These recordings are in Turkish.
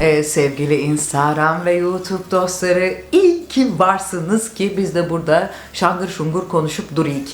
Ee, sevgili Instagram ve YouTube dostları iyi ki varsınız ki biz de burada şangır şungur konuşup duruyuk.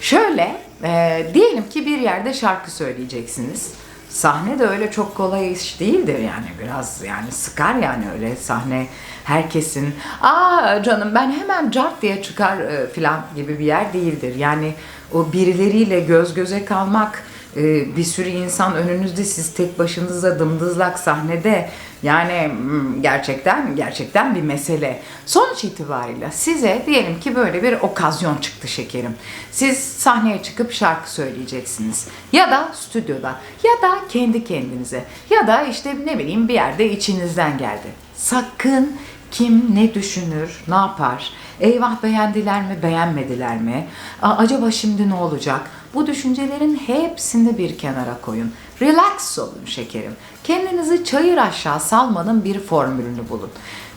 Şöyle e, diyelim ki bir yerde şarkı söyleyeceksiniz. Sahne de öyle çok kolay iş değildir yani biraz yani sıkar yani öyle sahne herkesin aa canım ben hemen cart diye çıkar e, filan gibi bir yer değildir. Yani o birileriyle göz göze kalmak e, bir sürü insan önünüzde siz tek başınıza dımdızlak sahnede yani hmm, gerçekten gerçekten bir mesele. Sonuç itibariyle size diyelim ki böyle bir okazyon çıktı şekerim. Siz sahneye çıkıp şarkı söyleyeceksiniz. Ya da stüdyoda ya da kendi kendinize ya da işte ne bileyim bir yerde içinizden geldi. Sakın kim ne düşünür, ne yapar? Eyvah beğendiler mi, beğenmediler mi? Aa, acaba şimdi ne olacak? Bu düşüncelerin hepsini bir kenara koyun. Relax olun şekerim. Kendinizi çayır aşağı salmanın bir formülünü bulun.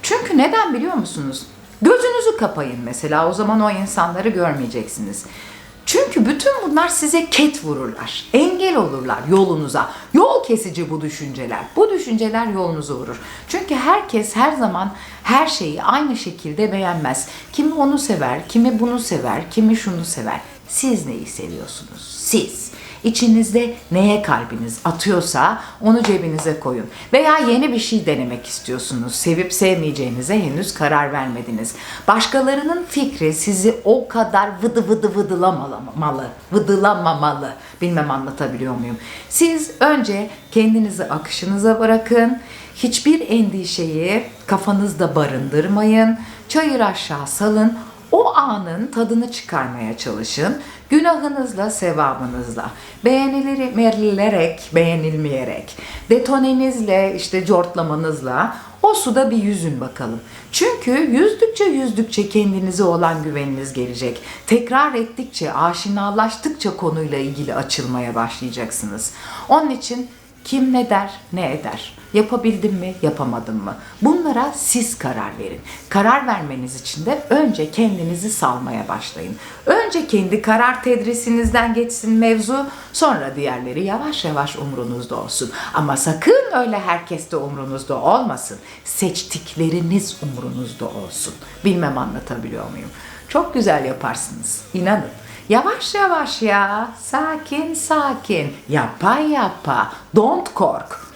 Çünkü neden biliyor musunuz? Gözünüzü kapayın mesela o zaman o insanları görmeyeceksiniz. Çünkü bütün bunlar size ket vururlar. Engel olurlar yolunuza. Yol kesici bu düşünceler. Bu düşünceler yolunuzu vurur. Çünkü herkes her zaman her şeyi aynı şekilde beğenmez. Kimi onu sever, kimi bunu sever, kimi şunu sever. Siz neyi seviyorsunuz? Siz. İçinizde neye kalbiniz atıyorsa onu cebinize koyun. Veya yeni bir şey denemek istiyorsunuz. Sevip sevmeyeceğinize henüz karar vermediniz. Başkalarının fikri sizi o kadar vıdı vıdı vıdılamamalı. Vıdılamamalı. Bilmem anlatabiliyor muyum? Siz önce kendinizi akışınıza bırakın. Hiçbir endişeyi kafanızda barındırmayın. Çayır aşağı salın. Anın tadını çıkarmaya çalışın. Günahınızla, sevabınızla. Beğenilerek, beğenilmeyerek. Detonenizle, işte cortlamanızla o suda bir yüzün bakalım. Çünkü yüzdükçe yüzdükçe kendinize olan güveniniz gelecek. Tekrar ettikçe, aşinalaştıkça konuyla ilgili açılmaya başlayacaksınız. Onun için kim ne der, ne eder? Yapabildim mi, yapamadım mı? Bunlara siz karar verin. Karar vermeniz için de önce kendinizi salmaya başlayın. Önce kendi karar tedrisinizden geçsin mevzu, sonra diğerleri yavaş yavaş umrunuzda olsun. Ama sakın öyle herkes de umrunuzda olmasın. Seçtikleriniz umrunuzda olsun. Bilmem anlatabiliyor muyum? Çok güzel yaparsınız. İnanın. Yavaş yavaş ya. Sakin sakin. Yapa yapa. Don't kork.